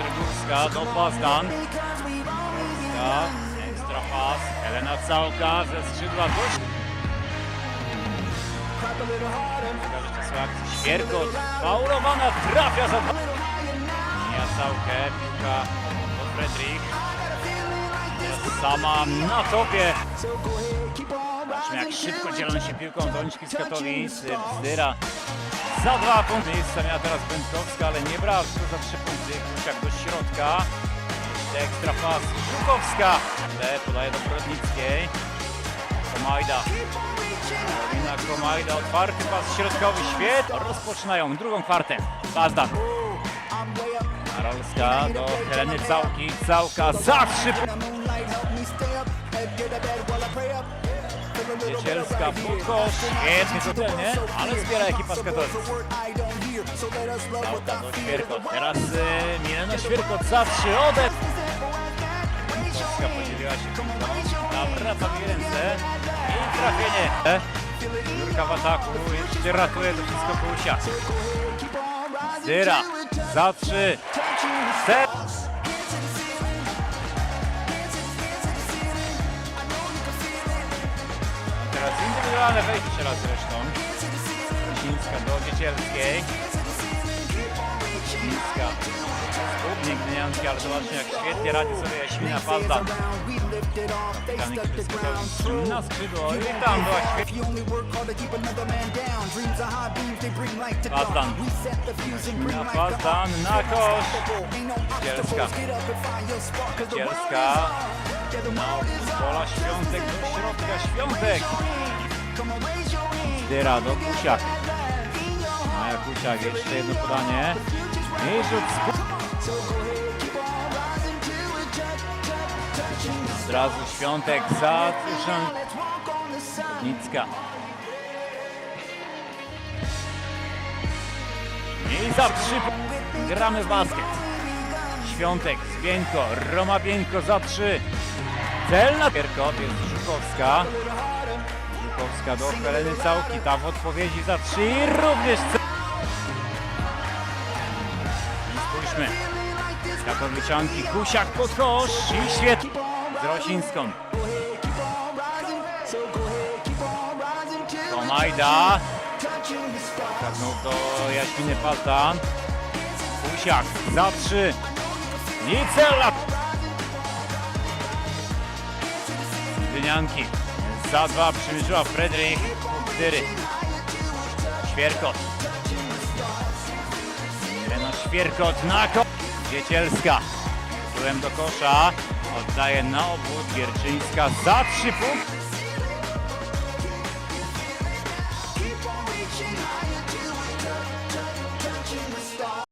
Gierczyńska do Pazdan. Polska, ekstra pas. Helena Całka ze skrzydła. Ciekawe, akcji. Świerkot, faulowana, trafia za... Mija Całkę, piłka do Fredrik. Sama na topie. Zobaczmy jak szybko dzielą się piłką doniczki z Katowic. Bzdyra za dwa punkty. Miejsca miała teraz Będkowska, ale nie brała tylko za trzy punkty. Kusiak do środka. Jeszcze ekstra pas. Żukowska. Ale podaje do Brodnickiej. Komajda. Karolina Komajda. Otwarty pas środkowy. Świetnie. Rozpoczynają drugą kwartę. Bazdan. Karolska do Heleny Całki. Całka za trzy punkty. Ciecielska pod kosz. Świetnie totalnie, ale zbiera ekipa z. Do Świerkot. Teraz y, Milena Świerkot za trzy ode. Polska podzieliła się piłką. Nawraca jej ręce. I trafienie. Jurka w ataku. Jeszcze ratuje to wszystko Kusia. Zyra. Za trzy. Set. Teraz indywidualne wejście raz zresztą. Kosińska do Dziecielskiej. Kosińska. Głównie Gdynianki, ale zobaczcie jak świetnie radzi sobie Jaśmina Pazda. Na skrzydło i tam była świetna. Pazdan. Jaśmina Pazdan na kosz. Dzielska. Dzielska. Na pola Świątek do środka Świątek. Dyra do. Maja Kusiak, jeszcze jedno podanie. I rzut Od razu Świątek za. Nicka. I za trzy gramy w basket. Świątek, Bieńko, Roma Bieńko za trzy. Celna Pierkot jest Żukowska. Żukowska do Heleny Całki, ta w odpowiedzi za trzy i również spójrzmy. Katowiczanki, Kusiak pod kosz i świetnie. Z Rosińską. Komajda. Znów do Jaśminy Pazdan. Kusiak za trzy. I celna. Dynianki. Za dwa przymierzyła Fredrik Dyry. Świerkot. Świerkot na ko... Dziecielska. Tyłem do kosza. Oddaje na obwód. Gierczyńska za trzy punkty.